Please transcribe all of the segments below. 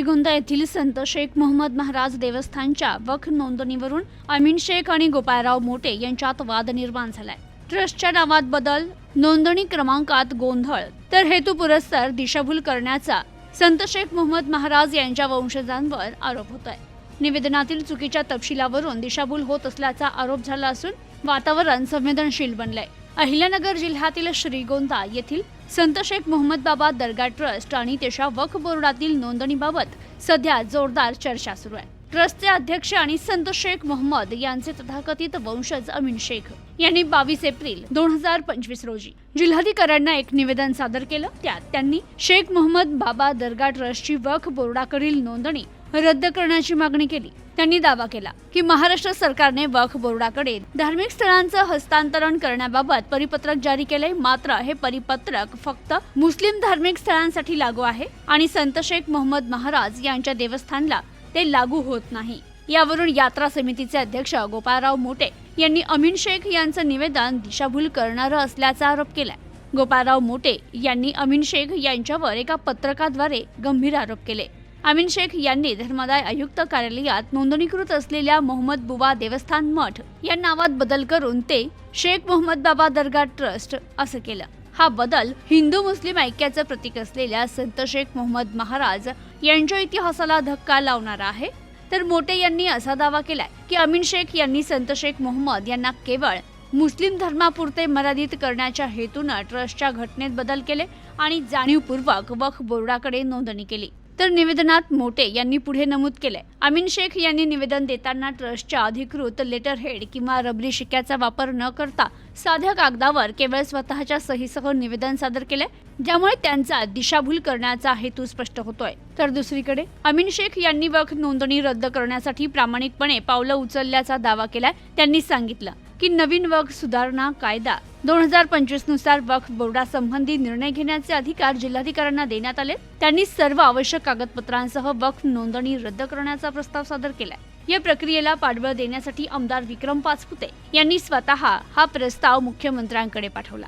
श्रीगोंदा येथील संत शेख मोहम्मद महाराज देवस्थानच्या वख नोंदणीवरून अमीन शेख आणि गोपाळराव मोटे यांच्यात वाद निर्माण झालाय. ट्रस्टच्या नावात बदल नोंदणी क्रमांकात गोंधळ तर हेतू पुरस्सर दिशाभूल करण्याचा संत शेख मोहम्मद महाराज यांच्या वंशजांवर आरोप होत आहे निवेदनातील चुकीच्या तपशिलावरून दिशाभूल होत असल्याचा आरोप झाला असून वातावरण संवेदनशील बनलंय. अहिल्यानगर जिल्ह्यातील श्रीगोंदा येथील संत शेख मोहम्मद बाबा दर्गा ट्रस्ट आणि त्याच्या वक्फ बोर्डातील नोंदणीबाबत सध्या जोरदार चर्चा सुरू आहे. ट्रस्टचे अध्यक्ष आणि संत शेख मोहम्मद यांचे तथाकथित वंशज अमीन शेख यांनी बावीस एप्रिल दोन हजार पंचवीस रोजी जिल्हाधिकाऱ्यांना एक निवेदन सादर केलं. त्यात त्यांनी शेख मोहम्मद बाबा दर्गा ट्रस्टची वक्फ बोर्डाकडील नोंदणी रद्द करण्याची मागणी केली. त्यांनी दावा केला की महाराष्ट्र सरकारने वक्फ बोर्डाकडे धार्मिक स्थळांचं हस्तांतरण करण्याबाबत परिपत्रक जारी केले मात्र हे परिपत्रक फक्त मुस्लिम धार्मिक स्थळांसाठी लागू आहे आणि संत शेख मोहम्मद महाराज यांच्या देवस्थानला ते लागू होत नाही. यावरून यात्रा समितीचे अध्यक्ष गोपाळराव मोटे यांनी अमीन शेख यांचं निवेदन दिशाभूल करणारं असल्याचा आरोप केलाय. गोपाळराव मोटे यांनी अमीन शेख यांच्यावर एका पत्रकाद्वारे गंभीर आरोप केले. अमीन शेख यांनी धर्मादाय आयुक्त कार्यालयात नोंदणीकृत असलेल्या मोहम्मद बुवा देवस्थान मठ या नावात बदल करून ते शेख मोहम्मद बाबा दर्गा ट्रस्ट असं केलं. हा बदल हिंदू मुस्लिम ऐक्याचं प्रतीक असलेल्या संत शेख मोहम्मद महाराज यांच्या इतिहासाला धक्का लावणारा आहे. तर मोटे यांनी असा दावा केलाय की अमीन शेख यांनी संत शेख मोहम्मद यांना केवळ मुस्लिम धर्मापुरते मर्यादित करण्याच्या हेतूनं ट्रस्टच्या घटनेत बदल केले आणि जाणीवपूर्वक वक्फ बोर्डाकडे नोंदणी केली. तर निवेदनात मोटे यांनी पुढे नमूद केलंय. अमीन शेख यांनी निवेदन देताना ट्रस्टच्या अधिकृत लेटर हेड किंवा रबरी शिक्क्याचा वापर न करता साध्या कागदावर केवळ स्वतःच्या सहीसह निवेदन सादर केले ज्यामुळे त्यांचा दिशाभूल करण्याचा हेतू स्पष्ट होतोय. तर दुसरीकडे अमीन शेख यांनी वख नोंदणी रद्द करण्यासाठी प्रामाणिकपणे पावलं उचलल्याचा दावा केलाय त्यांनी सांगितलं. की नवीन वक्फ सुधारणा कायदा. दोन हजार पंचवीसनुसार वक्फ बोर्डासंबंधी निर्णय घेण्याचे अधिकार जिल्हाधिकाऱ्यांना देण्यात आले. त्यांनी सर्व आवश्यक कागदपत्रांसह वक्फ नोंदणी रद्द करण्याचा प्रस्ताव सादर केलाय. या प्रक्रियेला पाठबळ देण्यासाठी आमदार विक्रम पाचपुते यांनी स्वतः हा प्रस्ताव मुख्यमंत्र्यांकडे पाठवला.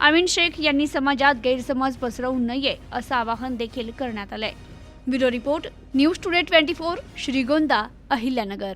अमिन शेख यांनी समाजात गैरसमज पसरवू नये असं आवाहन देखील करण्यात आलंय. Bureau report news today twenty four Shrigonda Ahilyanagar.